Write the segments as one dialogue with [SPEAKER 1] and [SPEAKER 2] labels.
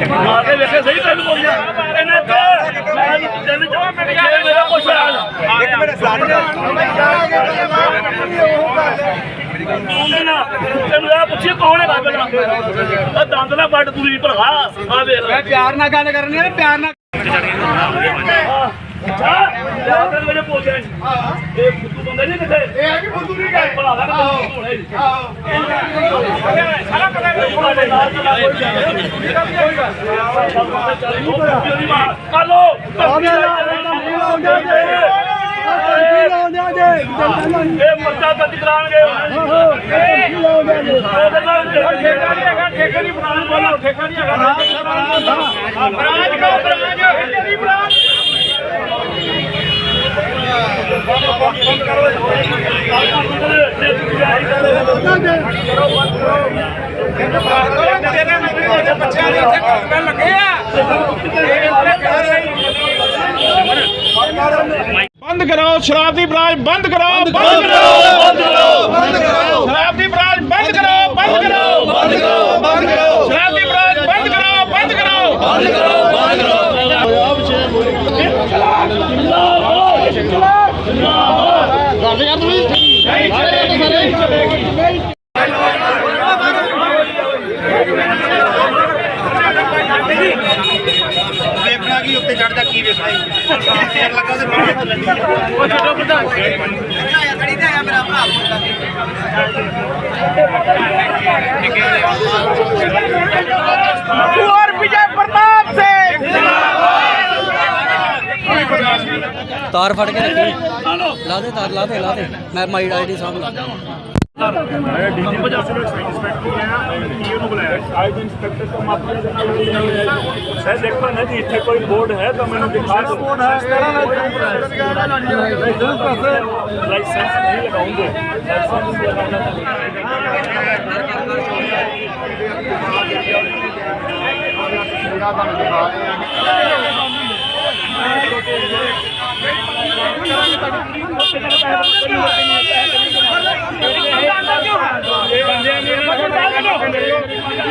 [SPEAKER 1] ਮਾਰ ਕੇ ਵੇਖੇ ਸਹੀ ਤੈਨੂੰ ਬੋਲਿਆ ਇਹਨੇ ਤੇ ਮੈਂ ਤਿੰਨ ਜਮਾ ਮੇਰੇ ਜੇ ਮੇਰਾ ਕੁਛ ਹੋਇਆ ਇੱਕ ਮੇਰੇ ਨਾ ਤੈਨੂੰ ਇਹ ਪੁੱਛੀ ਕੌਣ ਹੈ ਪਹਿਲਾਂ ਆ ਦੰਦ ਨਾ ਵੱਡ ਦੂਰੀ ਭਰਾ। ਆ ਵੇਖ ਲੈ।
[SPEAKER 2] ਪਿਆਰ ਨਾਲ ਗੱਲ ਕਰਨੀ ਹੈ ਪਿਆਰ ਨਾਲ
[SPEAKER 1] ਇਹ ਫੁੱਟੂ ਬੰਦਾ ਨਹੀਂ ਕਿਤੇ ਇਹ ਹੈ ਕਿ ਫੁੱਟੂ ਨਹੀਂ ਗਏ ਭਲਾ ਦਾ ਹੋਣੇ ਪਤਾ ਨਹੀਂ ਕੋਲ ਦੇ ਨਾਲ ਚਲਾ ਕਾਲੋ ਇਹ ਮੱਤਾ ਤੱਕ ਕਰਾਂਗੇ ਠੇਕਾ ਨਹੀਂ ਹੈਗਾ ਠੇਕਾ ਨਹੀਂ ਬਣਾਉਣ ਬੋਲੋ ਠੇਕਾ ਨਹੀਂ ਹੈਗਾ ਬਰਾਜ ਕੋ ਬਰਾਜ ਤੇਰੀ ਬਰਾਜ
[SPEAKER 2] ਬੱਚਿਆਂ ਦੇ ਇੱਥੇ ਕੰਮ ਲੱਗੇ ਆ
[SPEAKER 3] ਬੰਦ ਕਰਾਓ ਸ਼ਰਾਬ ਦੀ ਬਰਾਜ ਬੰਦ ਕਰਾਓ ਬੰਦ ਕਰਾਓ ਬੰਦ ਕਰਾਓ ਬੰਦ ਕਰਾਓ। ਸ਼ਰਾਬ ਦੀ ਬਰਾਜ ਬੰਦ ਕਰਾਓ ਬੰਦ ਕਰਾਓ। ਬੰਦ ਕਰਾਓ ਬੰਦ ਕਰਾਓ। ਸ਼ਰਾਬ ਦੀ ਬਰਾਜ ਬੰਦ ਕਰਾਓ ਬੰਦ ਕਰਾਓ। ਬੰਦ ਕਰਾਓ ਬੰਦ
[SPEAKER 4] ਵੇਖਣਾ ਕੀ ਉੱਤੇ ਚੜਦਾ ਕੀ ਵੇਖਣਾ ਜੀ। ਫੇਰ ਲੱਗਾ ਤੇ ਬਾਹਰ ਚੱਲਣੀ
[SPEAKER 2] ਕੁਆਰ ਵਿਜੇ ਪ੍ਰਤਾਪ ਸਿੰਘ।
[SPEAKER 5] ਤਾਰ ਫੜ ਕੇ ਰੱਖੀ। ਲਾ ਦੇ ਤਾਰ ਲਾ ਦੇ ਲਾ ਦੇ। ਮੈਂ ਮਾਈ ਆਈਡੀ ਸਾਹਮਣੇ। ਲਾ
[SPEAKER 1] ਮੈਂ ਡੀਜੀ ਪੰਜਾਬ ਸਿਵਲ ਇੰਸਪੈਕਟਰ ਗਿਆ ਈਓ ਨੂੰ ਬੁਲਾਇਆ ਆਈਜੀ ਇੰਸਪੈਕਟਰ ਤੋਂ ਮਾਫੀ ਦੇ ਨਾਲ ਸਰ ਦੇਖੋ ਨਾ ਜੀ ਇੱਥੇ ਕੋਈ ਬੋਰਡ ਹੈ ਤਾਂ ਮੈਨੂੰ ਦਿਖਾ ਦਿਓ ਬੋਰਡ ਹੈ ਇਸ ਤਰ੍ਹਾਂ ਨਾਲ ਲਾਇਸੈਂਸ ਨਹੀਂ ਲਗਾਉਂਗੇ ਲਾਇਸੈਂਸ ਲਗਾਉਣਾ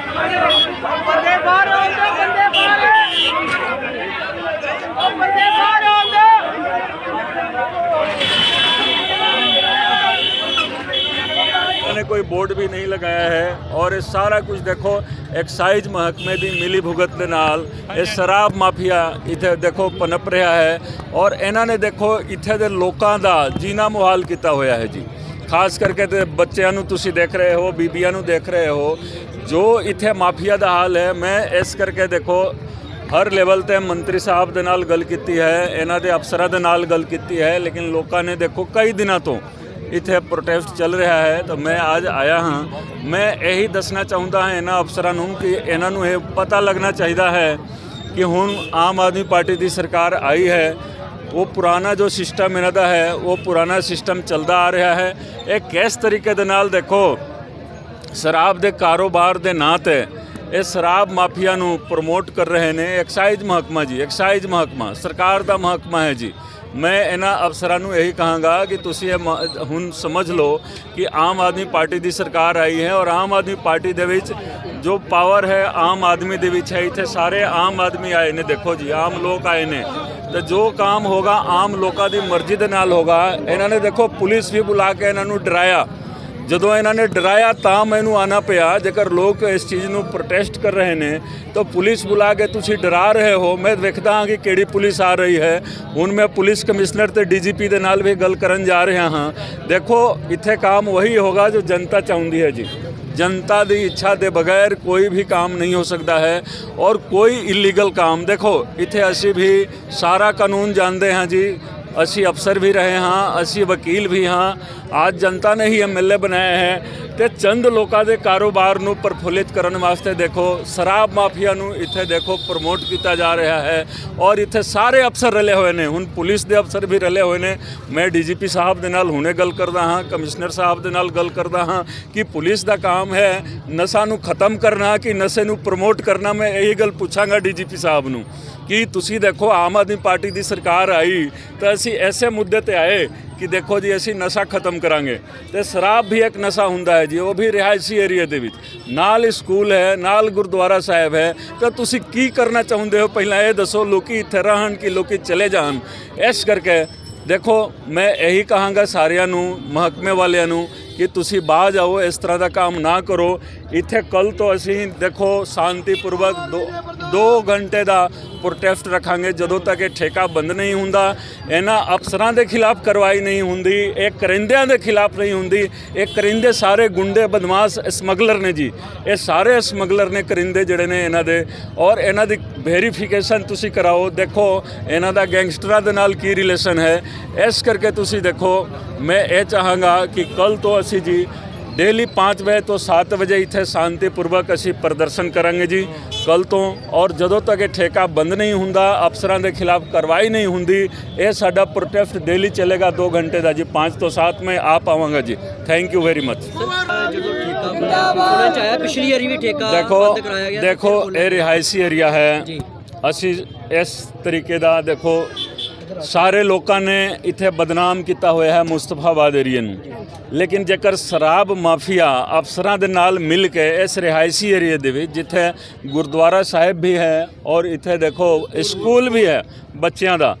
[SPEAKER 2] ਬੰਦੇ ਬਾਹਰ ਆਉਂਦੇ ਬੰਦੇ ਬਾਹਰ ਉਹ ਬੰਦੇ ਬਾਹਰ ਆਉਂਦੇ
[SPEAKER 6] ਬੋਰਡ ਵੀ ਨਹੀਂ ਲਗਾਇਆ ਹੈ ਔਰ ਇਹ ਸਾਰਾ ਕੁਝ ਦੇਖੋ ਐਕਸਾਈਜ਼ ਮਹਕਮੇ ਦੀ ਮਿਲੀ ਭੁਗਤ ਦੇ ਨਾਲ ਇਹ ਸ਼ਰਾਬ ਮਾਫੀਆ ਇੱਥੇ ਦੇਖੋ ਪਨਪ ਰਿਹਾ ਹੈ ਔਰ ਇਹਨਾਂ ਨੇ ਦੇਖੋ ਇੱਥੇ ਦੇ ਲੋਕਾਂ ਦਾ ਜੀਨਾ ਮੁਹਾਲ ਕੀਤਾ ਹੋਇਆ ਹੈ ਜੀ। ਖਾਸ ਕਰਕੇ ਤੇ ਬੱਚਿਆਂ ਨੂੰ ਤੁਸੀਂ ਦੇਖ ਰਹੇ ਹੋ, ਬੀਬੀਆਂ ਨੂੰ ਦੇਖ ਰਹੇ ਹੋ, ਜੋ ਇੱਥੇ ਮਾਫੀਆ ਦਾ ਹਾਲ ਹੈ, ਮੈਂ ਇਸ ਕਰਕੇ ਦੇਖੋ ਹਰ ਲੈਵਲ ਤੇ ਮੰਤਰੀ ਸਾਹਿਬ ਦੇ ਨਾਲ ਗੱਲ ਕੀਤੀ ਹੈ, ਇਹਨਾਂ ਦੇ ਅਫਸਰਾਂ ਦੇ ਨਾਲ ਗੱਲ ਕੀਤੀ ਹੈ, ਲੇਕਿਨ ਲੋਕਾਂ ਨੇ ਦੇਖੋ ਕਈ ਦਿਨਾਂ ਤੋਂ ਇੱਥੇ ਪ੍ਰੋਟੈਸਟ ਚੱਲ ਰਿਹਾ ਹੈ, ਤਾਂ ਮੈਂ ਅੱਜ ਆਇਆ ਹਾਂ। ਮੈਂ ਇਹੀ ਦੱਸਣਾ ਚਾਹੁੰਦਾ ਹਾਂ ਇਹਨਾਂ ਅਫਸਰਾਂ ਨੂੰ ਕਿ ਇਹਨਾਂ ਨੂੰ ਇਹ ਪਤਾ ਲੱਗਣਾ ਚਾਹੀਦਾ ਹੈ ਕਿ ਹੁਣ ਆਮ ਆਦਮੀ ਪਾਰਟੀ ਦੀ ਸਰਕਾਰ ਆਈ ਹੈ। ਉਹ ਪੁਰਾਣਾ ਜੋ ਸਿਸਟਮ ਇਹਨਾਂ ਦਾ ਹੈ, ਉਹ ਪੁਰਾਣਾ ਸਿਸਟਮ ਚੱਲਦਾ ਆ ਰਿਹਾ ਹੈ। ਇਹ ਕਿਸ ਤਰੀਕੇ ਦੇ ਨਾਲ ਦੇਖੋ, ਸ਼ਰਾਬ ਦੇ ਕਾਰੋਬਾਰ ਦੇ ਨਾਂ ਤੇ ਇਹ ਸ਼ਰਾਬ ਮਾਫੀਆ ਨੂੰ ਪ੍ਰਮੋਟ ਕਰ ਰਹੇ ਨੇ। ਐਕਸਾਈਜ਼ ਮਹਕਮਾ ਜੀ ਐਕਸਾਈਜ਼ ਮਹਕਮਾ, ਸਰਕਾਰ ਦਾ ਮਹਕਮਾ ਹੈ ਜੀ। ਮੈਂ ਇਹਨਾਂ ਅਫਸਰਾਂ ਨੂੰ ਇਹੀ ਕਹਾਂਗਾ ਕਿ ਤੁਸੀਂ ਇਹ ਮ- ਹੁਣ ਸਮਝ ਲਓ ਕਿ ਆਮ ਆਦਮੀ ਪਾਰਟੀ ਦੀ ਸਰਕਾਰ ਆਈ ਹੈ ਔਰ ਆਮ ਆਦਮੀ ਪਾਰਟੀ ਦੇ ਵਿੱਚ ਜੋ ਪਾਵਰ ਹੈ ਆਮ ਆਦਮੀ ਦੇ ਵਿੱਚ ਹੈ, ਇੱਥੇ ਸਾਰੇ ਆਮ ਆਦਮੀ ਆਏ ਨੇ, ਦੇਖੋ ਜੀ, ਆਮ ਲੋਕ ਆਏ ਨੇ। ਤੇ ਜੋ ਕੰਮ ਹੋਗਾ, ਆਮ ਲੋਕਾਂ ਦੀ ਮਰਜ਼ੀ ਦੇ ਨਾਲ ਹੋਗਾ। ਇਹਨਾਂ ਨੇ ਦੇਖੋ ਪੁਲਿਸ ਵੀ ਬੁਲਾ ਕੇ ਇਹਨਾਂ ਨੂੰ ਡਰਾਇਆ। ਜਦੋਂ ਇਹਨਾਂ ਨੇ ਡਰਾਇਆ ਤਾਂ ਮੈਨੂੰ ਆਣਾ ਪਿਆ। ਜੇਕਰ ਲੋਕ ਇਸ ਚੀਜ਼ ਨੂੰ ਪ੍ਰੋਟੈਸਟ ਕਰ ਰਹੇ ਨੇ, ਤਾਂ ਪੁਲਿਸ ਬੁਲਾ ਕੇ ਤੁਸੀਂ ਡਰਾ ਰਹੇ ਹੋ। ਮੈਂ ਵੇਖਦਾ ਹਾਂ ਕਿ ਕਿਹੜੀ ਪੁਲਿਸ ਆ ਰਹੀ ਹੈ। ਹੁਣ ਮੈਂ ਪੁਲਿਸ ਕਮਿਸ਼ਨਰ ਤੇ ਡੀਜੀਪੀ ਦੇ ਨਾਲ ਵੀ ਗੱਲ ਕਰਨ ਜਾ ਰਿਹਾ ਹਾਂ। ਦੇਖੋ, ਇੱਥੇ ਕੰਮ ਵਹੀ ਹੋਗਾ ਜੋ ਜਨਤਾ ਚਾਹੁੰਦੀ ਹੈ ਜੀ। ਜਨਤਾ ਦੀ ਇੱਛਾ ਦੇ ਬਗੈਰ ਕੋਈ ਵੀ ਕੰਮ ਨਹੀਂ ਹੋ ਸਕਦਾ ਹੈ ਔਰ ਕੋਈ ਇਲੀਗਲ ਕੰਮ। ਦੇਖੋ, ਇੱਥੇ ਅਸੀਂ ਵੀ ਸਾਰਾ ਕਾਨੂੰਨ ਜਾਣਦੇ ਹਾਂ ਜੀ। ਅਸੀਂ ਅਫਸਰ ਵੀ ਰਹੇ ਹਾਂ, ਅਸੀਂ ਵਕੀਲ ਵੀ ਹਾਂ। ਅੱਜ ਜਨਤਾ ਨੇ ਹੀ ਐਮਐਲਏ ਬਣਾਇਆ ਹੈ ਤੇ ਚੰਦ ਲੋਕਾਂ ਦੇ ਕਾਰੋਬਾਰ ਨੂੰ ਪ੍ਰਫੁੱਲਿਤ ਕਰਨ ਵਾਸਤੇ ਦੇਖੋ ਸ਼ਰਾਬ ਮਾਫੀਆ ਨੂੰ ਇੱਥੇ ਦੇਖੋ ਪ੍ਰਮੋਟ ਕੀਤਾ ਜਾ ਰਿਹਾ ਹੈ ਔਰ ਇੱਥੇ ਸਾਰੇ ਅਫਸਰ ਰਲੇ ਹੋਏ ਨੇ ਹੁਣ ਪੁਲਿਸ ਦੇ ਅਫਸਰ ਵੀ ਰਲੇ ਹੋਏ ਨੇ ਮੈਂ ਡੀਜੀਪੀ ਸਾਹਿਬ ਦੇ ਨਾਲ ਹੁਣੇ ਗੱਲ ਕਰਦਾ ਹਾਂ ਕਮਿਸ਼ਨਰ ਸਾਹਿਬ ਦੇ ਨਾਲ ਗੱਲ ਕਰਦਾ ਹਾਂ ਕਿ ਪੁਲਿਸ ਦਾ ਕੰਮ ਹੈ ਨਸ਼ਾ ਨੂੰ ਖਤਮ ਕਰਨਾ ਕਿ ਨਸ਼ੇ ਨੂੰ ਪ੍ਰਮੋਟ ਕਰਨਾ ਮੈਂ ਇਹੀ ਗੱਲ ਪੁੱਛਾਂਗਾ ਡੀਜੀਪੀ ਸਾਹਿਬ ਨੂੰ ਕਿ ਤੁਸੀਂ ਦੇਖੋ ਆਮ ਆਦਮੀ ਪਾਰਟੀ ਦੀ ਸਰਕਾਰ ਆਈ ਤਾਂ ਅਸੀਂ ਐਸੇ ਮੁੱਦੇ ਤੇ ਆਏ ਕਿ ਦੇਖੋ ਜੀ ਅਸੀਂ ਨਸ਼ਾ ਖਤਮ ਕਰਾਂਗੇ ਤੇ ਸ਼ਰਾਬ ਵੀ ਇੱਕ ਨਸ਼ਾ ਹੁੰਦਾ ਹੈ ਜੀ ਉਹ ਵੀ ਰਿਹਾਇਸ਼ੀ ਏਰੀਆ ਦੇ ਵਿੱਚ ਨਾਲ ਸਕੂਲ ਹੈ ਨਾਲ ਗੁਰਦੁਆਰਾ ਸਾਹਿਬ ਹੈ ਤਾਂ ਤੁਸੀਂ ਕੀ ਕਰਨਾ ਚਾਹੁੰਦੇ ਹੋ ਪਹਿਲਾਂ ਇਹ ਦੱਸੋ ਲੋਕੀ ਇੱਥੇ ਰਹਿਣ ਕਿ ਲੋਕੀ ਚਲੇ ਜਾਣ ਇਸ ਕਰਕੇ ਦੇਖੋ ਮੈਂ ਇਹੀ ਕਹਾਂਗਾ ਸਾਰਿਆਂ ਨੂੰ ਮਹਕਮੇ ਵਾਲਿਆਂ ਨੂੰ ਕਿ ਤੁਸੀਂ ਬਾਹਰ ਜਾਓ, ਇਸ ਤਰ੍ਹਾਂ ਦਾ ਕੰਮ ਨਾ ਕਰੋ। ਇੱਥੇ ਕੱਲ ਤੋਂ ਅਸੀਂ ਦੇਖੋ, ਸ਼ਾਂਤੀਪੂਰਵਕ 2 ਘੰਟੇ ਦਾ ਪ੍ਰੋਟੈਸਟ ਰੱਖਾਂਗੇ, ਜਦੋਂ ਤੱਕ ਇਹ ਠੇਕਾ ਬੰਦ ਨਹੀਂ ਹੁੰਦਾ। ਇਹਨਾਂ ਅਫਸਰਾਂ ਦੇ ਖਿਲਾਫ ਕਾਰਵਾਈ ਨਹੀਂ ਹੁੰਦੀ, ਇਹ ਕਰਿੰਦਿਆਂ ਦੇ ਖਿਲਾਫ ਨਹੀਂ ਹੁੰਦੀ। ਇਹ ਕਰਿੰਦੇ ਸਾਰੇ ਗੁੰਡੇ ਬਦਮਾਸ਼ ਸਮਗਲਰ ਨੇ ਜੀ। ਇਹ ਸਾਰੇ ਸਮਗਲਰ ਨੇ, ਕਰਿੰਦੇ ਜਿਹੜੇ ਨੇ ਇਹਨਾਂ ਦੇ। ਔਰ ਇਹਨਾਂ ਦੀ ਵੈਰੀਫਿਕੇਸ਼ਨ ਤੁਸੀਂ ਕਰਾਓ। ਦੇਖੋ, ਇਹਨਾਂ ਦਾ ਗੈਂਗਸਟਰਾਂ ਦੇ ਨਾਲ ਕੀ ਰਿਲੇਸ਼ਨ ਹੈ। ਇਸ ਕਰਕੇ ਤੁਸੀਂ ਦੇਖੋ, ਮੈਂ ਇਹ ਚਾਹਾਂਗਾ ਕਿ ਕੱਲ ਤੋਂ ਅਸੀਂ ਜੀ। ਡੇਲੀ 5 ਵਜੇ ਤੋਂ 7 ਵਜੇ ਇੱਥੇ ਸ਼ਾਂਤੀਪੂਰਵਕ ਅਸੀਂ ਪ੍ਰਦਰਸ਼ਨ ਕਰਾਂਗੇ ਜੀ। ਕੱਲ ਤੋਂ ਔਰ ਜਦੋਂ ਤੱਕ ਇਹ ਠੇਕਾ ਬੰਦ ਨਹੀਂ ਹੁੰਦਾ ਅਫਸਰਾਂ ਦੇ ਖਿਲਾਫ ਕਾਰਵਾਈ ਨਹੀਂ ਹੁੰਦੀ ਇਹ ਸਾਡਾ ਪ੍ਰੋਟੈਸਟ ਡੇਲੀ ਚੱਲੇਗਾ 2 ਘੰਟੇ ਦਾ ਜੀ। 5 ਤੋਂ 7 ਮੈਂ ਆ ਪਾਵਾਂਗਾ ਜੀ। ਥੈਂਕ ਯੂ ਵੈਰੀ ਮਚ
[SPEAKER 5] ਪਿਛਲੀ ਵਾਰੀ ਵੀ ਠੇਕਾ
[SPEAKER 6] ਦੇਖੋ ਦੇਖੋ ਇਹ ਰਿਹਾਇਸ਼ੀ ਏਰੀਆ ਹੈ। ਅਸੀਂ ਇਸ ਤਰੀਕੇ ਦਾ ਦੇਖੋ ਸਾਰੇ ਲੋਕਾਂ ਨੇ ਇੱਥੇ ਬਦਨਾਮ ਕੀਤਾ ਹੋਇਆ ਹੈ ਮੁਸਤਫਾਬਾਦ ਏਰੀਏ ਨੂੰ। ਲੇਕਿਨ ਜੇਕਰ ਸ਼ਰਾਬ ਮਾਫੀਆ ਅਫਸਰਾਂ ਦੇ ਨਾਲ ਮਿਲ ਕੇ ਇਸ ਰਿਹਾਇਸ਼ੀ ਏਰੀਏ ਦੇ ਵਿੱਚ, ਜਿੱਥੇ ਗੁਰਦੁਆਰਾ ਸਾਹਿਬ ਵੀ ਹੈ ਔਰ ਇੱਥੇ ਦੇਖੋ ਸਕੂਲ ਵੀ ਹੈ ਬੱਚਿਆਂ ਦਾ,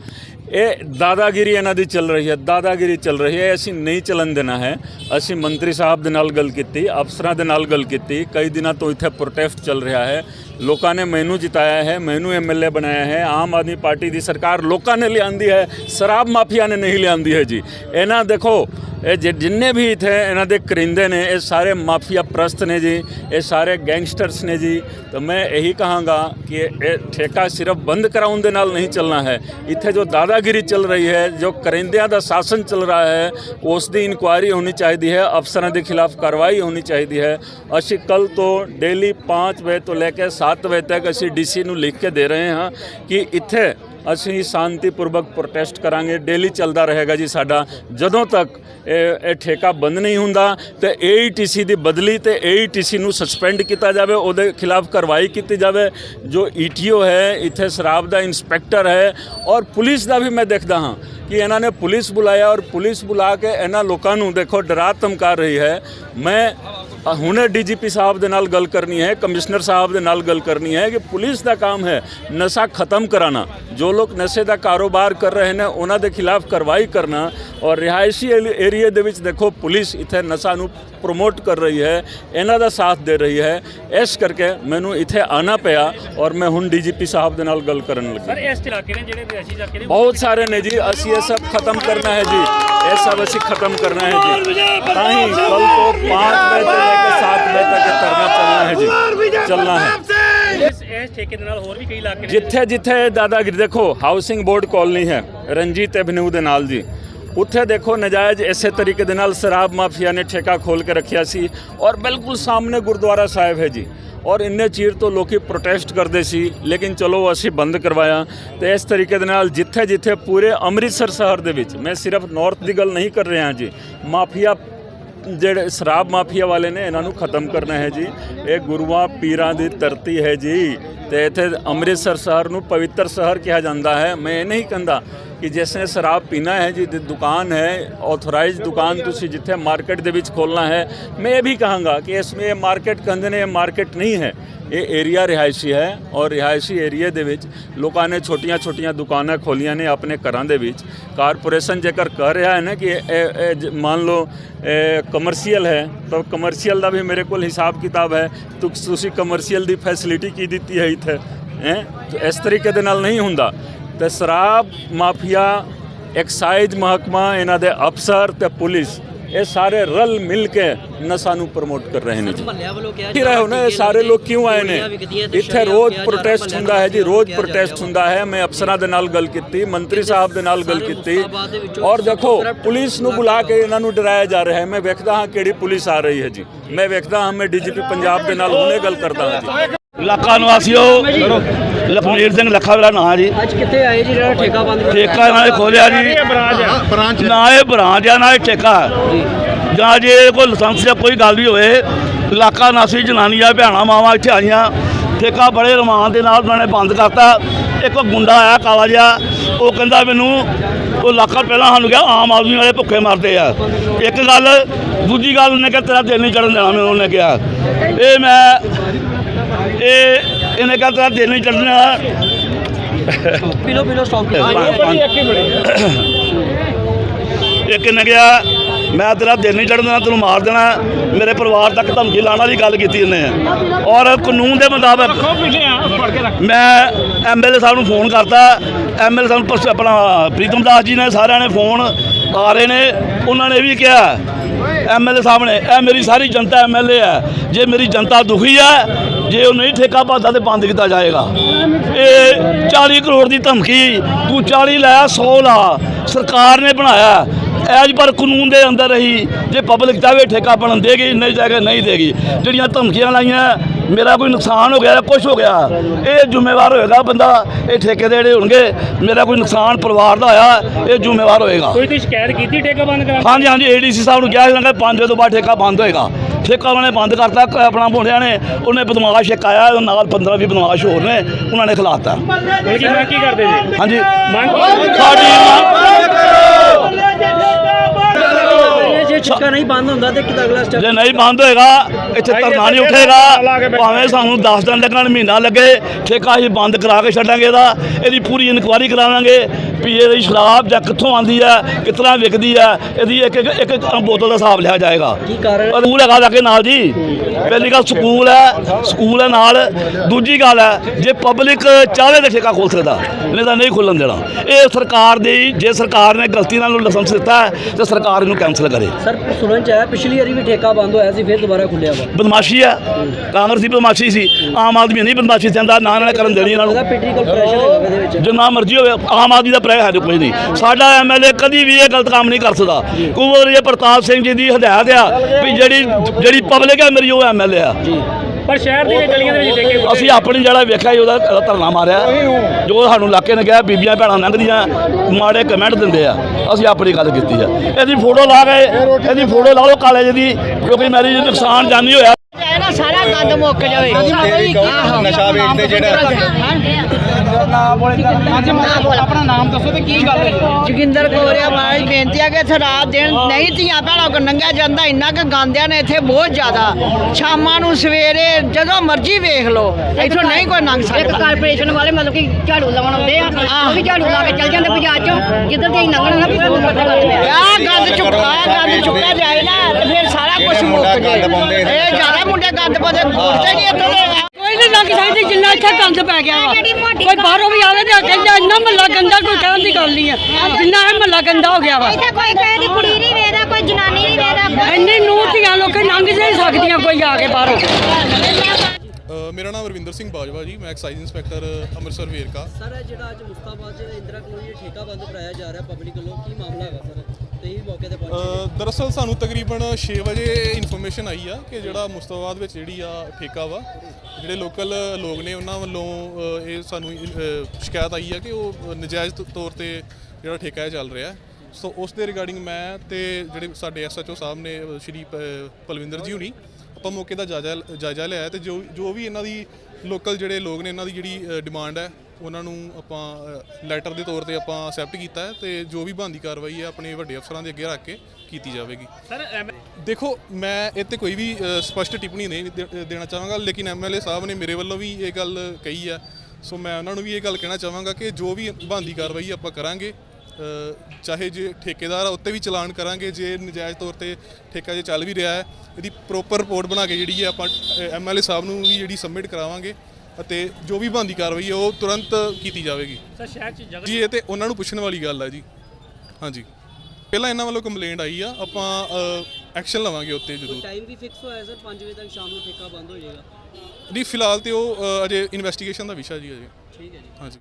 [SPEAKER 6] ਇਹ ਦਾਦਾਗਿਰੀ ਇਹਨਾਂ ਦੀ ਚੱਲ ਰਹੀ ਹੈ, ਦਾਦਾਗਿਰੀ ਚੱਲ ਰਹੀ ਹੈ ਅਸੀਂ ਨਹੀਂ ਚੱਲਣ ਦੇਣਾ ਹੈ। ਅਸੀਂ ਮੰਤਰੀ ਸਾਹਿਬ ਦੇ ਨਾਲ ਗੱਲ ਕੀਤੀ, ਅਫਸਰਾਂ ਦੇ ਨਾਲ ਗੱਲ ਕੀਤੀ, ਕਈ ਦਿਨਾਂ ਤੋਂ ਇੱਥੇ ਪ੍ਰੋਟੈਸਟ ਚੱਲ ਰਿਹਾ ਹੈ। ਲੋਕਾਂ ਨੇ ਮੈਨੂੰ ਜਿਤਾਇਆ ਹੈ, ਮੈਨੂੰ ਐਮਐਲਏ ਬਣਾਇਆ ਹੈ, ਆਮ ਆਦਮੀ ਪਾਰਟੀ ਦੀ ਸਰਕਾਰ ਲੋਕਾਂ ਨੇ ਲਿਆਂਦੀ ਹੈ, ਸ਼ਰਾਬ ਮਾਫੀਆ ਨੇ ਨਹੀਂ ਲਿਆਂਦੀ ਹੈ ਜੀ। ਇਹਨਾਂ ਦੇਖੋ ਇਹ ਜਿ- ਜਿੰਨੇ ਵੀ ਇੱਥੇ ਇਹਨਾਂ ਦੇ ਕਰਿੰਦੇ ਨੇ, ਇਹ ਸਾਰੇ ਮਾਫੀਆ ਪ੍ਰਸਤ ਨੇ ਜੀ, ਇਹ ਸਾਰੇ ਗੈਂਗਸਟਰਸ ਨੇ ਜੀ। ਤਾਂ ਮੈਂ ਇਹੀ ਕਹਾਂਗਾ ਕਿ ਇਹ ਇਹ ਠੇਕਾ ਸਿਰਫ ਬੰਦ ਕਰਾਉਣ ਦੇ ਨਾਲ ਨਹੀਂ ਚੱਲਣਾ ਹੈ। ਇੱਥੇ ਜੋ ਦਾਦਾਗਿਰੀ ਚੱਲ ਰਹੀ ਹੈ, ਜੋ ਕਰਿੰਦਿਆਂ ਦਾ ਸ਼ਾਸਨ ਚੱਲ ਰਿਹਾ ਹੈ, ਉਸ ਦੀ ਇਨਕੁਆਇਰੀ ਹੋਣੀ ਚਾਹੀਦੀ ਹੈ, ਅਫਸਰਾਂ ਦੇ ਖਿਲਾਫ ਕਾਰਵਾਈ ਹੋਣੀ ਚਾਹੀਦੀ ਹੈ। ਅਸੀਂ ਕੱਲ ਤੋਂ ਡੇਲੀ 5 ਵਜੇ ਤੋਂ ਲੈ ਕੇ 7 ਵਜੇ ਤੱਕ ਅਸੀਂ ਡੀਸੀ ਨੂੰ ਲਿਖ ਕੇ ਦੇ ਰਹੇ ਹਾਂ ਕਿ ਇੱਥੇ ਅਸੀਂ ਸ਼ਾਂਤੀਪੂਰਵਕ ਪ੍ਰੋਟੈਸਟ ਕਰਾਂਗੇ। ਡੇਲੀ ਚੱਲਦਾ ਰਹੇਗਾ ਜੀ ਸਾਡਾ। ਜਦੋਂ ਤੱਕ ਇਹ ਇਹ ਠੇਕਾ ਬੰਦ ਨਹੀਂ ਹੁੰਦਾ, ਤੇ ਏਈਟੀਸੀ ਦੀ ਬਦਲੀ ਤੇ ਏਈਟੀਸੀ ਨੂੰ ਸਸਪੈਂਡ ਕੀਤਾ ਜਾਵੇ, ਉਹਦੇ ਖਿਲਾਫ ਕਾਰਵਾਈ ਕੀਤੀ ਜਾਵੇ। ਜੋ ਈਟੀਓ ਹੈ, ਇੱਥੇ ਸ਼ਰਾਬ ਦਾ ਇੰਸਪੈਕਟਰ ਹੈ, ਔਰ ਪੁਲਿਸ ਦਾ ਵੀ ਮੈਂ ਦੇਖਦਾ ਹਾਂ ਕਿ ਇਹਨਾਂ ਨੇ ਪੁਲਿਸ ਬੁਲਾਇਆ ਔਰ ਪੁਲਿਸ ਬੁਲਾ ਕੇ ਇਹਨਾਂ ਲੋਕਾਂ ਨੂੰ ਦੇਖੋ, ਡਰਾ ਧਮਕਾ ਰਹੀ ਹੈ। ਮੈਂ ਹੁਣੇ ਡੀਜੀਪੀ ਸਾਹਿਬ ਦੇ ਨਾਲ ਗੱਲ ਕਰਨੀ ਹੈ ਕਮਿਸ਼ਨਰ ਸਾਹਿਬ ਦੇ ਨਾਲ ਗੱਲ ਕਰਨੀ ਹੈ ਕਿ ਪੁਲਿਸ ਦਾ ਕੰਮ ਹੈ ਨਸ਼ਾ ਖਤਮ ਕਰਾਣਾ। ਜੋ ਲੋਕ ਨਸ਼ੇ ਦਾ ਕਾਰੋਬਾਰ ਕਰ ਰਹੇ ਨੇ ਉਹਨਾਂ ਦੇ ਖਿਲਾਫ ਕਾਰਵਾਈ ਕਰਨਾ ਔਰ ਰਿਹਾਇਸ਼ੀ ਏਰੀਆ ਦੇ ਵਿੱਚ ਦੇਖੋ ਪੁਲਿਸ ਇੱਥੇ ਨਸ਼ਾ ਨੂੰ ਪ੍ਰਮੋਟ ਕਰ ਰਹੀ ਹੈ ਇਹਨਾਂ ਦਾ ਸਾਥ ਦੇ ਰਹੀ ਹੈ। ਇਸ ਕਰਕੇ ਮੈਨੂੰ ਇੱਥੇ ਆਣਾ ਪਿਆ ਔਰ ਮੈਂ ਹੁਣ ਡੀਜੀਪੀ ਸਾਹਿਬ ਦੇ ਨਾਲ ਗੱਲ ਕਰਨ ਲੱਗਾ।
[SPEAKER 1] ਸਰ ਇਸ ਇਲਾਕੇ ਨੇ ਜਿਹੜੇ ਰਿਆਸੀ ਇਲਾਕੇ ਨੇ
[SPEAKER 6] ਬਹੁਤ ਸਾਰੇ ਨੇ ਜੀ ਅਸੀਂ ਇਹ ਸਭ ਖਤਮ ਕਰਨਾ ਹੈ ਜੀ। ਇਹ ਸਭ ਅਸੀਂ ਖਤਮ ਕਰਨਾ ਹੈ ਜੀ। ਤਾਂ ਹੀ ਕੱਲ ਤੋਂ 5 ਵਜੇ ਕੇ 7 ਵਜੇ ਤੱਕ ਇਹ ਧਰਨਾ ਚੱਲਣਾ ਹੈ ਜੀ। ਚੱਲਣਾ ਹੈ।
[SPEAKER 1] ਇਸ ਇਸ ਠੇਕੇ ਦੇ ਨਾਲ ਹੋਰ ਵੀ ਕਈ ਇਲਾਕੇ ਨੇ।
[SPEAKER 6] ਜਿੱਥੇ ਜਿੱਥੇ ਦਾਦਾਗਿਰੀ ਦੇਖੋ ਹਾਊਸਿੰਗ ਬੋਰਡ ਕਾਲਨੀ ਹੈ ਰਣਜੀਤ ਐਵਨਿਊ ਦੇ ਨਾਲ ਜੀ। ਉੱਥੇ ਦੇਖੋ ਨਜਾਇਜ਼ ਇਸੇ ਤਰੀਕੇ ਦੇ ਨਾਲ ਸ਼ਰਾਬ ਮਾਫੀਆ ਨੇ ਠੇਕਾ ਖੋਲ ਕੇ ਰੱਖਿਆ ਸੀ ਔਰ ਬਿਲਕੁਲ ਸਾਹਮਣੇ ਗੁਰਦੁਆਰਾ ਸਾਹਿਬ ਹੈ ਜੀ। ਔਰ ਇੰਨੇ ਚਿਰ ਤੋਂ ਲੋਕੀ ਪ੍ਰੋਟੈਸਟ ਕਰਦੇ ਸੀ ਲੇਕਿਨ ਚਲੋ ਅਸੀਂ ਬੰਦ ਕਰਵਾਇਆ। ਤੇ ਇਸ ਤਰੀਕੇ ਦੇ ਨਾਲ ਜਿੱਥੇ ਜਿੱਥੇ ਪੂਰੇ ਅੰਮ੍ਰਿਤਸਰ ਸ਼ਹਿਰ ਦੇ ਵਿੱਚ ਮੈਂ ਸਿਰਫ ਨਾਰਥ ਦੀ ਗੱਲ ਨਹੀਂ ਕਰ ਰਿਹਾ ਜੀ ਮਾਫੀਆ ਜਿਹੜੇ ਸ਼ਰਾਬ ਮਾਫੀਆ ਵਾਲੇ ਨੇ, ਇਹਨਾਂ ਨੂੰ ਖਤਮ ਕਰਨਾ ਹੈ ਜੀ। ਇਹ ਗੁਰੂਆਂ ਪੀਰਾਂ ਦੀ ਧਰਤੀ ਹੈ ਜੀ। ਤੇ ਇੱਥੇ ਅੰਮ੍ਰਿਤਸਰ ਸ਼ਹਿਰ ਨੂੰ ਪਵਿੱਤਰ ਸ਼ਹਿਰ ਕਿਹਾ ਜਾਂਦਾ ਹੈ। ਮੈਂ ਇਹ ਨਹੀਂ ਕਹਿੰਦਾ ਕਿ ਜਿਸ ਨੇ ਸ਼ਰਾਬ ਪੀਣਾ ਹੈ ਜੀ ਦੁਕਾਨ ਹੈ ਆਥੋਰਾਈਜ਼ਡ ਦੁਕਾਨ ਤੁਸੀਂ ਜਿੱਥੇ ਮਾਰਕੀਟ ਦੇ ਵਿੱਚ ਖੋਲਣਾ ਹੈ, ਮੈਂ ਇਹ ਵੀ ਕਹਾਂਗਾ ਕਿ ਇਸ में ਮਾਰਕੀਟ ਕਹਿੰਦੇ ਨੇ ਇਹ ਮਾਰਕੀਟ ਨਹੀਂ ਹੈ। ਇਹ ਏਰੀਆ ਰਿਹਾਇਸ਼ੀ ਹੈ ਔਰ ਰਿਹਾਇਸ਼ੀ ਏਰੀਆ ਦੇ ਵਿੱਚ ਲੋਕਾਂ ਨੇ ਛੋਟੀਆਂ-ਛੋਟੀਆਂ ਦੁਕਾਨਾਂ ਖੋਲੀਆਂ ਨੇ ਆਪਣੇ ਘਰਾਂ ਦੇ ਵਿੱਚ। ਕਾਰਪੋਰੇਸ਼ਨ ਜੇਕਰ ਕਰ ਰਿਹਾ ਹੈ ਨਾ ਕਿ ਇਹ- ਮੰਨ ਲਓ ਕਮਰਸ਼ੀਅਲ ਹੈ, ਤਾਂ ਕਮਰਸ਼ੀਅਲ ਦਾ ਵੀ ਮੇਰੇ ਕੋਲ ਹਿਸਾਬ ਕਿਤਾਬ ਹੈ। ਤੁਸੀਂ ਕਮਰਸ਼ੀਅਲ ਦੀ ਫੈਸਿਲਿਟੀ ਕੀ ਦਿੱਤੀ ਹੈ ਇੱਥੇ? ਹੈ? ਇਸ ਤਰੀਕੇ ਦੇ ਨਾਲ ਨਹੀਂ ਹੁੰਦਾ। ਤੇ ਸ਼ਰਾਬ ਮਾਫੀਆ ਐਕਸਾਈਜ਼ ਮਹਕਮਾ ਇਹਨਾਂ ਦੇ ਅਫਸਰ ਤੇ ਪੁਲਿਸ ਇਹ ਸਾਰੇ ਰਲ ਮਿਲ ਕੇ ਨਸ਼ਾ ਨੂੰ ਪ੍ਰਮੋਟ ਕਰ ਰਹੇ ਨੇ ਜੀ। ਕੀ ਰਹੇ ਹੋ ਨਾ ਇਹ ਸਾਰੇ ਲੋਕ ਕਿਉਂ ਆਏ ਨੇ? ਇੱਥੇ ਰੋਜ਼ ਪ੍ਰੋਟੈਸਟ ਹੁੰਦਾ ਹੈ ਜੀ ਰੋਜ਼ ਪ੍ਰੋਟੈਸਟ ਹੁੰਦਾ ਹੈ ਮੈਂ ਅਫਸਰਾਂ ਦੇ ਨਾਲ ਗੱਲ ਕੀਤੀ ਮੰਤਰੀ ਸਾਹਿਬ ਦੇ ਨਾਲ ਗੱਲ ਕੀਤੀ। ਔਰ ਦੇਖੋ ਪੁਲਿਸ ਨੂੰ ਬੁਲਾ ਕੇ ਇਹਨਾਂ ਨੂੰ ਡਰਾਇਆ ਜਾ ਰਿਹਾ ਹੈ। ਮੈਂ ਵੇਖਦਾ ਹਾਂ ਕਿਹੜੀ ਪੁਲਿਸ ਆ ਰਹੀ ਹੈ ਜੀ। ਮੈਂ ਵੇਖਦਾ ਹਾਂ ਮੈਂ ਡੀਜੀਪੀ ਪੰਜਾਬ ਦੇ ਨਾਲ ਹੁਣੇ ਗੱਲ ਕਰਦਾ ਹਾਂ ਜੀ।
[SPEAKER 7] ਇਲਾਕਾ ਨਿਵਾਸੀਓ ਲਖਮੀਰ ਸਿੰਘ ਲੱਖਾ ਮੇਰਾ ਨਾਂ ਜੀ।
[SPEAKER 5] ਅੱਜ ਕਿੱਥੇ ਆਏ ਜੀ? ਜਿਹੜਾ ਠੇਕਾ ਬੰਦ?
[SPEAKER 7] ਠੇਕਾ ਇਹਨਾਂ ਨੇ ਖੋਲਿਆ ਜੀ।
[SPEAKER 3] ਬ੍ਰਾਂਚ
[SPEAKER 7] ਨਾ ਇਹ ਬਰਾਂਚ ਆ ਨਾ ਇਹ ਠੇਕਾ ਜਾਂ। ਜੇ ਕੋਈ ਲਾਇਸੈਂਸ ਜਾਂ ਕੋਈ ਗੱਲ ਵੀ ਹੋਏ ਇਲਾਕਾ ਨਾਸੀ ਜਨਾਨੀਆਂ ਭੈਣਾਂ ਮਾਵਾਂ ਇੱਥੇ ਆਈਆਂ। ਠੇਕਾ ਬੜੇ ਰਮਾਨ ਦੇ ਨਾਲ ਉਹਨਾਂ ਨੇ ਬੰਦ ਕਰਤਾ। ਇੱਕ ਗੁੰਡਾ ਆਇਆ ਕਾਲਾ ਜਿਹਾ ਉਹ ਕਹਿੰਦਾ ਮੈਨੂੰ ਉਹ ਇਲਾਕਾ ਪਹਿਲਾਂ ਸਾਨੂੰ ਕਿਹਾ ਆਮ ਆਦਮੀ ਵਾਲੇ ਭੁੱਖੇ ਮਰਦੇ ਆ। ਇੱਕ ਗੱਲ ਦੂਜੀ ਗੱਲ ਉਹਨੇ ਕਿਹਾ ਤੇਰਾ ਦਿਲ ਨਹੀਂ ਚੜਨ ਦੇਣਾ ਮੈਨੂੰ ਉਹਨੇ ਕਿਹਾ। ਇਹ ਮੈਂ ਇਹ ਇਹਨੇ ਕਿਹਾ ਤੇਰਾ ਦਿਲ ਨਹੀਂ ਚੜਨਾ
[SPEAKER 5] ਪੀਲੋ ਪੀਲੋ ਸਟਾਪ
[SPEAKER 7] ਇੱਕ ਨੇ ਕਿਹਾ ਮੈਂ ਤੇਰਾ ਦਿਲ ਨਹੀਂ ਚੜਨ ਦੇਣਾ ਤੈਨੂੰ ਮਾਰ ਦੇਣਾ। ਮੇਰੇ ਪਰਿਵਾਰ ਤੱਕ ਧਮਕੀ ਲਾਉਣ ਵਾਲੀ ਗੱਲ ਕੀਤੀ ਇਹਨੇ। ਔਰ ਕਾਨੂੰਨ ਦੇ ਮੁਤਾਬਕ ਮੈਂ ਐਮਐਲਏ ਸਾਹਿਬ ਨੂੰ ਫੋਨ ਕਰਤਾ। ਐਮਐਲਏ ਸਾਹਿਬ ਨੂੰ ਆਪਣਾ ਪ੍ਰੀਤਮ ਦਾਸ ਜੀ ਨੇ ਸਾਰਿਆਂ ਨੇ ਫੋਨ ਆ ਰਹੇ ਨੇ। ਉਹਨਾਂ ਨੇ ਵੀ ਕਿਹਾ ਐਮਐਲਏ ਸਾਹਿਬ ਨੇ ਇਹ ਮੇਰੀ ਸਾਰੀ ਜਨਤਾ ਐਮਐਲਏ ਹੈ। ਜੇ ਮੇਰੀ ਜਨਤਾ ਦੁਖੀ ਹੈ, ਜੇ ਉਹ ਨਹੀਂ ਠੇਕਾ ਭਾਦਾ ਤੇ ਬੰਦ ਕੀਤਾ ਜਾਏਗਾ। ਇਹ 40 ਕਰੋੜ ਦੀ ਧਮਕੀ, ਤੂੰ 40 ਲਾਇਆ 100 ਲਾ। ਸਰਕਾਰ ਨੇ ਬਣਾਇਆ। ਐਜ ਪਰ ਕਾਨੂੰਨ ਦੇ ਅੰਦਰ ਰਹੀ। ਜੇ ਪਬਲਿਕ ਚਾਹੇ ਠੇਕਾ ਬਣਨ ਦੇਗੀ, ਨਹੀਂ ਜਾਏਗਾ ਨਹੀਂ ਦੇਗੀ। ਜਿਹੜੀਆਂ ਧਮਕੀਆਂ ਲਾਈਆਂ ਮੇਰਾ ਕੋਈ ਨੁਕਸਾਨ ਹੋ ਗਿਆ ਕੁਝ ਹੋ ਗਿਆ ਇਹ ਜ਼ਿੰਮੇਵਾਰ ਹੋਏਗਾ ਬੰਦਾ ਇਹ ਠੇਕੇ ਦੇ ਜਿਹੜੇ ਹੋਣਗੇ ਮੇਰਾ ਕੋਈ ਨੁਕਸਾਨ ਪਰਿਵਾਰ ਦਾ ਹੋਇਆ ਇਹ ਜ਼ਿੰਮੇਵਾਰ ਹੋਏਗਾ।
[SPEAKER 1] ਕੋਈ ਤੁਸੀਂ ਸ਼ਿਕਾਇਤ ਕੀਤੀ ਠੇਕਾ ਬੰਦ ਕਰਾ
[SPEAKER 7] ਹਾਂਜੀ ਹਾਂਜੀ ਏਡੀਸੀ ਸਾਹਿਬ ਨੂੰ ਕਿਹਾ ਸੀ ਕਿ 5 ਵਜੇ ਤੋਂ ਬਾਅਦ ਠੇਕਾ ਬੰਦ ਹੋਏਗਾ। ਠੇਕਾ ਉਹਨਾਂ ਨੇ ਬੰਦ ਕਰਤਾ ਆਪਣਾ ਮੁੰਡਿਆਂ ਨੇ ਉਹਨੇ ਬਦਮਾਸ਼ ਇੱਕ ਆਇਆ ਨਾਲ 15 20 ਬਦਮਾਸ਼ ਹੋਰ ਨੇ ਉਹਨਾਂ ਨੇ ਖਿਲਾਤਾ
[SPEAKER 1] ਕੀ ਮੰਗ ਕੀ ਕਰਦੇ ਜੀ
[SPEAKER 7] ਹਾਂਜੀ।
[SPEAKER 1] ਮੰਗ
[SPEAKER 7] ਸਾਡੀ ਮੰਗ
[SPEAKER 5] ਜੇ ਠੇਕਾ ਨਹੀਂ ਬੰਦ ਹੁੰਦਾ ਤੇ ਕਿਤਾ ਅਗਲਾ ਸਟੈਪ
[SPEAKER 7] ਜੇ ਨਹੀਂ ਬੰਦ ਹੋਏਗਾ ਇੱਥੇ ਧਰਨਾ ਨਹੀਂ ਉੱਠੇਗਾ। ਭਾਵੇਂ ਸਾਨੂੰ 10 ਦਿਨ ਲੱਗਣ ਮਹੀਨਾ ਲੱਗੇ ਠੇਕਾ ਅਸੀਂ ਬੰਦ ਕਰਾ ਕੇ ਛੱਡਾਂਗੇ ਇਹਦਾ। ਇਹਦੀ ਪੂਰੀ ਇਨਕੁਆਇਰੀ ਕਰਾਵਾਂਗੇ। ਵੀ ਇਹਦੀ ਸ਼ਰਾਬ ਜਾਂ ਕਿੱਥੋਂ ਆਂਦੀ ਹੈ ਕਿਤਨਾ ਵਿਕਦੀ ਹੈ ਇਹਦੀ ਇੱਕ ਇੱਕ ਬੋਤਲ ਦਾ ਹਿਸਾਬ ਲਿਆ ਜਾਏਗਾ।
[SPEAKER 5] ਕੀ ਕਾਰਨ?
[SPEAKER 7] ਸਕੂਲ ਹੈਗਾ ਲਾਗੇ ਨਾਲ ਜੀ ਪਹਿਲੀ ਗੱਲ ਸਕੂਲ ਹੈ ਸਕੂਲ ਹੈ ਨਾਲ। ਦੂਜੀ ਗੱਲ ਹੈ ਜੇ ਪਬਲਿਕ ਚਾਹਵੇ ਤਾਂ ਠੇਕਾ ਖੋਲ ਸਕਦਾ ਨਹੀਂ ਤਾਂ ਨਹੀਂ ਖੁੱਲਣ ਦੇਣਾ। ਇਹ ਸਰਕਾਰ ਦੀ ਜੇ ਸਰਕਾਰ ਨੇ ਗਲਤੀ ਨਾਲ ਲਾਇਸੈਂਸ ਦਿੱਤਾ ਹੈ ਤੇ ਸਰਕਾਰ ਇਹਨੂੰ ਕੈਂਸਲ ਕਰੇ।
[SPEAKER 5] ਸਰ ਸੁਣਨ ਚ ਆਇਆ ਪਿਛਲੀ ਵਾਰੀ ਵੀ ਠੇਕਾ ਬੰਦ ਹੋਇਆ ਸੀ ਫਿਰ ਦੁਬਾਰਾ ਖੁੱਲਿਆ
[SPEAKER 7] ਬਦਮਾਸ਼ੀ ਹੈ ਦੀ ਬਦਮਾਸ਼ੀ ਸੀ, ਆਮ ਆਦਮੀ ਨਹੀਂ ਬਦਮਾਸ਼ੀ ਚਾਹੁੰਦਾ ਨਾ ਇਹਨਾਂ ਨੇ ਕਰਨ ਦੇਣੀ ਇਹਨਾਂ ਨੂੰ।
[SPEAKER 5] ਪੋਲੀਟੀਕਲ ਪ੍ਰੈਸ਼ਰ ਹੈਗਾ ਇਹਦੇ ਵਿੱਚ
[SPEAKER 7] ਜਿੰਨਾ ਮਰਜ਼ੀ ਹੋਵੇ, ਆਮ ਆਦਮੀ ਦਾ ਪ੍ਰੈਸ਼ਰ ਹੈ ਕੋਈ ਨਹੀਂ ਸਾਡਾ ਐਮਐਲਏ ਕਦੀ ਵੀ ਇਹ ਗਲਤ ਕੰਮ ਨਹੀਂ ਕਰ ਸਕਦਾ। ਕੁਵਰ ਇਹ ਪ੍ਰਤਾਪ ਸਿੰਘ ਜੀ ਦੀ ਹਦਾਇਤ ਆ ਵੀ ਜਿਹੜੀ ਜਿਹੜੀ ਪਬਲਿਕ ਹੈ ਮੇਰੀ ਉਹ ਐਮਐਲਏ ਆ।
[SPEAKER 1] ਪਰ ਸ਼ਹਿਰ ਦੀਆਂ ਗਲੀਆਂ ਦੇ ਵਿੱਚ ਠੇਕੇ
[SPEAKER 7] ਅਸੀਂ ਆਪਣੀ ਜਿਹੜਾ ਵੇਖਿਆ ਉਹਦਾ ਉਹਦਾ ਧਰਨਾ ਮਾਰਿਆ। ਜੋ ਸਾਨੂੰ ਇਲਾਕੇ ਨੇ ਕਿਹਾ ਬੀਬੀਆਂ ਭੈਣਾਂ ਲੰਘਦੀਆਂ ਮਾੜੇ ਕਮੈਂਟ ਦਿੰਦੇ ਆ। ਅਸੀਂ ਆਪਣੀ ਗੱਲ ਕੀਤੀ ਆ। ਇਹਦੀ ਫੋਟੋ ਲਾ ਕੇ ਇਹਦੀ ਫੋਟੋ ਲਾ ਲਓ ਕਾਲਜ ਦੀ ਕਿਉਂਕਿ ਮੇਰੀ ਨੁਕਸਾਨ ਜਾਨੀ ਹੋਇਆ।
[SPEAKER 2] ਇਹ ਨਾ ਸਾਰਾ ਗੰਦ ਮੁੱਕ ਜਾਵੇ।
[SPEAKER 4] ਨਸ਼ਾ ਵੇਚਦੇ ਜਿਹੜਾ
[SPEAKER 2] ਆਪਣਾ ਨਾਮ ਦੱਸੋ ਤੇ ਕੀ ਗੱਲ ਹੈ ਜੋਗਿੰਦਰ ਕੋਰਿਆ ਮਹਾਰਾਜ ਬੇਨਤੀ ਆ ਕਿ ਇੱਥੇ ਰਾਤ ਦਿਨ ਨਹੀਂ ਧੀਆਂ ਭੈਣਾਂ ਕੋ ਨੰਗਾ ਜਾਂਦਾ ਇੰਨਾ ਕਿ ਗਾਂਦਿਆਂ ਨੇ ਇੱਥੇ ਬਹੁਤ ਜ਼ਿਆਦਾ। ਸ਼ਾਮਾਂ ਨੂੰ ਸਵੇਰੇ ਜਦੋਂ ਮਰਜ਼ੀ ਵੇਖ ਲਓ ਇੱਥੋਂ ਨਹੀਂ ਕੋਈ ਲੰਘ
[SPEAKER 8] ਇੱਕ
[SPEAKER 2] ਸਕਦਾ
[SPEAKER 8] ਕਾਰਪੋਰੇਸ਼ਨ ਵਾਲੇ ਮਤਲਬ ਕਿ ਝਾੜੂ ਲਾਉਣ ਆਉਂਦੇ ਆ ਉਹ ਵੀ ਝਾੜੂ ਲਾ ਕੇ ਚੱਲ ਜਾਂਦੇ ਬਾਜ਼ਾਰ ਚੋਂ। ਜਿੱਧਰ ਦੇ ਲੰਘਣਾ ਨਾ ਪੂਰਾ ਮੁੱਕ ਕਰਦੇ
[SPEAKER 2] ਆ। ਗੰਦ ਚੁੱਕਾ ਗੰਦ ਚੁੱਕਿਆ ਜਾਏ ਨਾ ਤੇ ਫਿਰ ਸਾਰਾ ਕੁਝ ਮੁੱਕ ਜੇ ਇਹ ਜ਼ਿਆਦਾ ਮੁੰਡੇ ਗੰਦ ਪਾਉਂਦੇ ਗੁੱਟਦੇ ਨਹੀਂ ਇੱਥੋਂ ਦੇ
[SPEAKER 8] ਕੋਈ ਨਹੀਂ ਲੱਗ ਸਕਦੀ ਜਿੰਨਾ ਇੱਥੇ ਗੰਦ ਪੈ ਗਿਆ ਵਾ। ਕੋਈ ਬਾਹਰੋਂ ਵੀ ਆਵੇ ਤੇ ਕਹਿੰਦਾ ਇੰਨਾ ਮੱਲਾ ਗੰਦਾ ਕੋਈ ਕਹਿਣ ਦੀ ਗੱਲ ਨਹੀਂ ਆ। ਜਿੰਨਾ ਇਹ ਮੱਲਾ ਗੰਦਾ ਹੋ ਗਿਆ ਵਾ।
[SPEAKER 9] ਇੱਥੇ ਕੋਈ ਕਿਸੇ ਦੀ ਕੁੜੀ ਨਹੀਂ ਵੇਦਾ ਕੋਈ ਜਨਾਨੀ ਨਹੀਂ ਵੇਦਾ
[SPEAKER 8] ਇੰਨੀ ਨੂਰ ਧੀਆਂ ਲੋਕੀ ਲੰਘ ਨਹੀਂ ਸਕਦੀਆਂ ਕੋਈ ਆ ਕੇ ਬਾਹਰੋਂ।
[SPEAKER 10] ਅ, ਮੇਰਾ ਨਾਮ ਰਵਿੰਦਰ ਸਿੰਘ ਬਾਜਵਾ ਜੀ ਮੈਂ excise inspector Amritsar Verka.
[SPEAKER 5] Sir ਇਹ ਜਿਹੜਾ ਅੱਜ ਮੁਸਤਾਬਾਦ ਚ ਇੰਦਰਾ ਕਲੋਨੀ ਠੇਕਾ ਬੰਦ ਕਰਾਇਆ ਜਾ ਰਿਹਾ ਪਬਲਿਕ ਵੱਲੋਂ ਕੀ ਮਾਮਲਾ ਹੈਗਾ ਸਰ? ਤੇ ਮੌਕੇ ਤੇ ਪਹੁੰਚੇ
[SPEAKER 10] ਦਰਅਸਲ ਸਾਨੂੰ ਤਕਰੀਬਨ 6 ਵਜੇ ਇਨਫੋਰਮੇਸ਼ਨ ਆਈ ਆ ਕਿ ਜਿਹੜਾ ਮੁਸਤਾਬਾਦ ਵਿੱਚ ਜਿਹੜੀ ਆ ਠੇਕਾ ਵਾ, ਜਿਹੜੇ ਲੋਕਲ ਲੋਕ ਨੇ ਉਹਨਾਂ ਵੱਲੋਂ ਇਹ ਸਾਨੂੰ ਸ਼ਿਕਾਇਤ ਆਈ ਆ ਕਿ ਉਹ ਨਜਾਇਜ਼ ਤੌਰ ਤੇ ਜਿਹੜਾ ਠੇਕਾ ਇਹ ਚੱਲ ਰਿਹਾ ਸੋ ਉਸ ਦੇ ਰਿਗਾਰਡਿੰਗ ਮੈਂ ਤੇ ਜਿਹੜੇ ਸਾਡੇ ਐਸਐਚਓ ਸਾਹਿਬ ਨੇ, ਸ਼੍ਰੀ ਪ- ਪਲਵਿੰਦਰ ਜੀ ਹੁਣੀ, ਆਪਾਂ ਮੌਕੇ ਦਾ ਜਾਇਜ਼ਾ ਜਾਇਜ਼ਾ ਲਿਆ ਤੇ ਜੋ ਜੋ ਵੀ ਇਹਨਾਂ ਦੀ ਲੋਕਲ ਜਿਹੜੇ ਲੋਕ ਨੇ, ਇਹਨਾਂ ਦੀ ਜਿਹੜੀ ਡਿਮਾਂਡ ਹੈ ਉਹਨਾਂ ਨੂੰ ਆਪਾਂ ਲੈਟਰ ਦੇ ਤੌਰ ਤੇ ਆਪਾਂ ਅਸੈਪਟ ਕੀਤਾ ਹੈ ਤੇ ਜੋ ਵੀ ਬਣਦੀ ਕਾਰਵਾਈ ਹੈ ਆਪਣੇ ਵੱਡੇ ਅਫਸਰਾਂ ਦੇ ਅੱਗੇ ਰੱਖ ਕੇ ਕੀਤੀ ਜਾਵੇਗੀ।
[SPEAKER 1] ਸਰ
[SPEAKER 10] ਦੇਖੋ ਮੈਂ ਤੇ ਕੋਈ ਵੀ ਸਪਸ਼ਟ ਟਿੱਪਣੀ ਨਹੀਂ ਦੇਣਾ ਚਾਹਾਂਗਾ ਲੇਕਿਨ ਐਮਐਲਏ ਸਾਹਿਬ ਨੇ ਮੇਰੇ ਵੱਲੋਂ ਵੀ ਇਹ ਗੱਲ ਕਹੀ ਹੈ। ਸੋ ਮੈਂ ਉਹਨਾਂ ਨੂੰ ਵੀ ਇਹ ਗੱਲ ਕਹਿਣਾ ਚਾਹਾਂਗਾ ਕਿ ਜੋ ਵੀ ਬਣਦੀ ਕਾਰਵਾਈ ਆਪਾਂ ਕਰਾਂਗੇ ਚਾਹੇ ਜੇ ਠੇਕੇਦਾਰ ਆ ਉੱਤੇ ਵੀ ਚਲਾਨ ਕਰਾਂਗੇ ਜੇ ਨਜਾਇਜ਼ ਤੌਰ ਤੇ ਠੇਕਾ ਜੇ ਚੱਲ ਵੀ ਰਿਹਾ ਹੈ ਇਹਦੀ ਪ੍ਰੋਪਰ ਰਿਪੋਰਟ ਬਣਾ ਕੇ ਜਿਹੜੀ ਹੈ ਆਪਾਂ ਐਮਐਲਏ ਸਾਹਿਬ ਨੂੰ ਵੀ ਜਿਹੜੀ ਸਬਮਿਟ ਕਰਾਵਾਂਗੇ। ਅਤੇ ਜੋ ਵੀ ਬਣਦੀ ਕਾਰਵਾਈ ਹੈ ਉਹ ਤੁਰੰਤ ਕੀਤੀ ਜਾਵੇਗੀ।
[SPEAKER 1] ਸਰ ਸ਼ਹਿਰ ਚ ਜਗ੍ਹਾ
[SPEAKER 10] ਜੀ ਇਹ ਤੇ ਉਹਨਾਂ ਨੂੰ ਪੁੱਛਣ ਵਾਲੀ ਗੱਲ ਹੈ ਜੀ। ਹਾਂਜੀ। ਪਹਿਲਾਂ ਇਹਨਾਂ ਵੱਲੋਂ ਕੰਪਲੇਂਟ ਆਈ ਆ ਆਪਾਂ ਐਕਸ਼ਨ ਲਵਾਂਗੇ ਉੱਤੇ ਜ਼ਰੂਰ।
[SPEAKER 5] ਟਾਈਮ ਵੀ ਫਿਕਸ ਹੋਇਆ ਸਰ? 5 ਵਜੇ ਤੱਕ ਸ਼ਾਮ ਨੂੰ ਠੇਕਾ ਬੰਦ ਹੋ ਜਾਏਗਾ।
[SPEAKER 10] ਨਹੀਂ ਫਿਲਹਾਲ ਤੇ ਉਹ ਅ, ਅਜੇ ਇਨਵੈਸਟੀਗੇਸ਼ਨ ਦਾ ਵਿਸ਼ਾ ਜੀ ਅਜੇ।
[SPEAKER 5] ਠੀਕ ਹੈ ਜੀ।
[SPEAKER 10] ਹਾਂਜੀ।